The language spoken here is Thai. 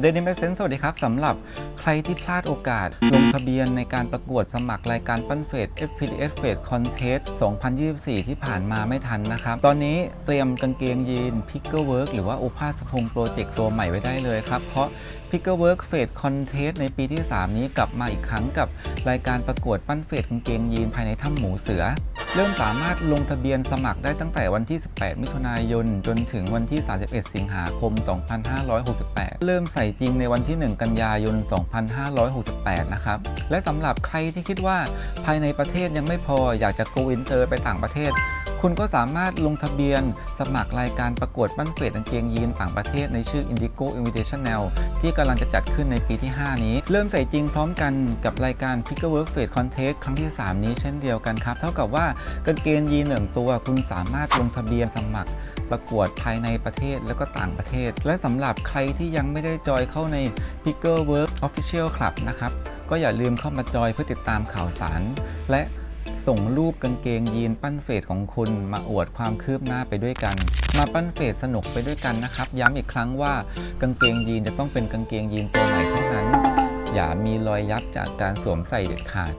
เดนิมเซนสวัสดีครับสำหรับใครที่พลาดโอกาส ลงทะเบียนในการประกวดสมัครรายการปั้นเฟส FPDS f a t e Contest 2024 ที่ผ่านมาไม่ทันนะครับ ตอนนี้เตรียมกางเกงยีน Picker Work หรือว่าโอภาสพงโปรเจกต์ตัวใหม่ไว้ได้เลยครับ เพราะ Picker Work f a t e Contest ในปีที่ 3 นี้กลับมาอีกครั้งกับรายการประกวดปั้นเฟสกางเกงยีนภายในถ้ำหมูเสือ เริ่มสามารถลงทะเบียนสมัครได้ตั้งแต่วันที่ 18 มิถุนายน จนถึงวันที่ 31 สิงหาคม 2568 เริ่มใส่จริงในวันที่ 1 กันยายน 2568 นะครับ และสำหรับใครที่คิดว่าภายในประเทศยังไม่พออยากจะ go inter ไปต่างประเทศ คุณก็สามารถลงทะเบียนสมัครรายการประกวดปั้นเฟสกางเกงยีนต่างประเทศในชื่อ Indigo Invitational ที่กำลังจะจัดขึ้นในปีที่ 5 นี้ เริ่มใส่จริงพร้อมกันกับรายการ Picker Work Fate Contest ครั้งที่ 3 นี้เช่นเดียวกันครับ เท่ากับว่ากางเกงยีนหนึ่งตัว คุณสามารถลงทะเบียนสมัครประกวดภายในประเทศและก็ต่างประเทศ และสำหรับใครที่ยังไม่ได้จอยเข้าใน Picker Work Official Club นะครับก็อย่าลืมเข้ามาจอยเพื่อติดตามข่าวสาร และ ส่งรูปกางเกงยีนปั้นเฟสของคุณมาอวดความคืบหน้าไปด้วยกัน มาปั้นเฟสสนุกไปด้วยกันนะครับ ย้ำอีกครั้งว่ากางเกงยีนจะต้องเป็นกางเกงยีนตัวใหม่เท่านั้น อย่ามีรอยยับจากการสวมใส่เด็ดขาด